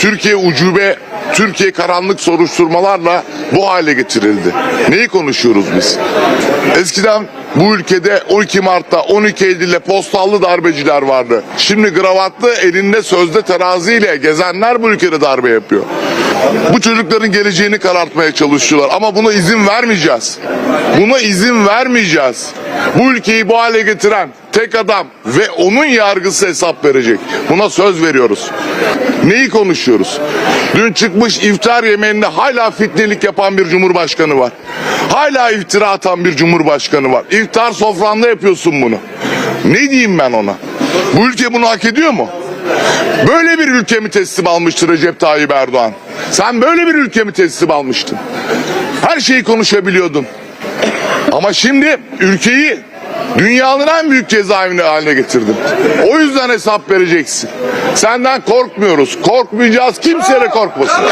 Türkiye ucube, Türkiye karanlık soruşturmalarla bu hale getirildi. Neyi konuşuyoruz biz? Eskiden bu ülkede 12 Mart'ta 12 Eylül'de postallı darbeciler vardı. Şimdi gravatlı elinde sözde teraziyle gezenler bu ülkede darbe yapıyor. Bu çocukların geleceğini karartmaya çalışıyorlar ama buna izin vermeyeceğiz. Buna izin vermeyeceğiz. Bu ülkeyi bu hale getiren tek adam ve onun yargısı hesap verecek. Buna söz veriyoruz. Neyi konuşuyoruz? Dün çıkmış iftar yemeğinde hala fitnelik yapan bir cumhurbaşkanı var. Hala iftira atan bir cumhurbaşkanı var. İftar sofranda yapıyorsun bunu. Ne diyeyim ben ona? Bu ülke bunu hak ediyor mu? Böyle bir ülke mi teslim almıştı Recep Tayyip Erdoğan? Sen böyle bir ülke mi teslim almıştın? Her şeyi konuşabiliyordun. Ama şimdi ülkeyi dünyanın en büyük cezaevine haline getirdin. O yüzden hesap vereceksin. Senden korkmuyoruz. Korkmayacağız. Kimse de korkmasın.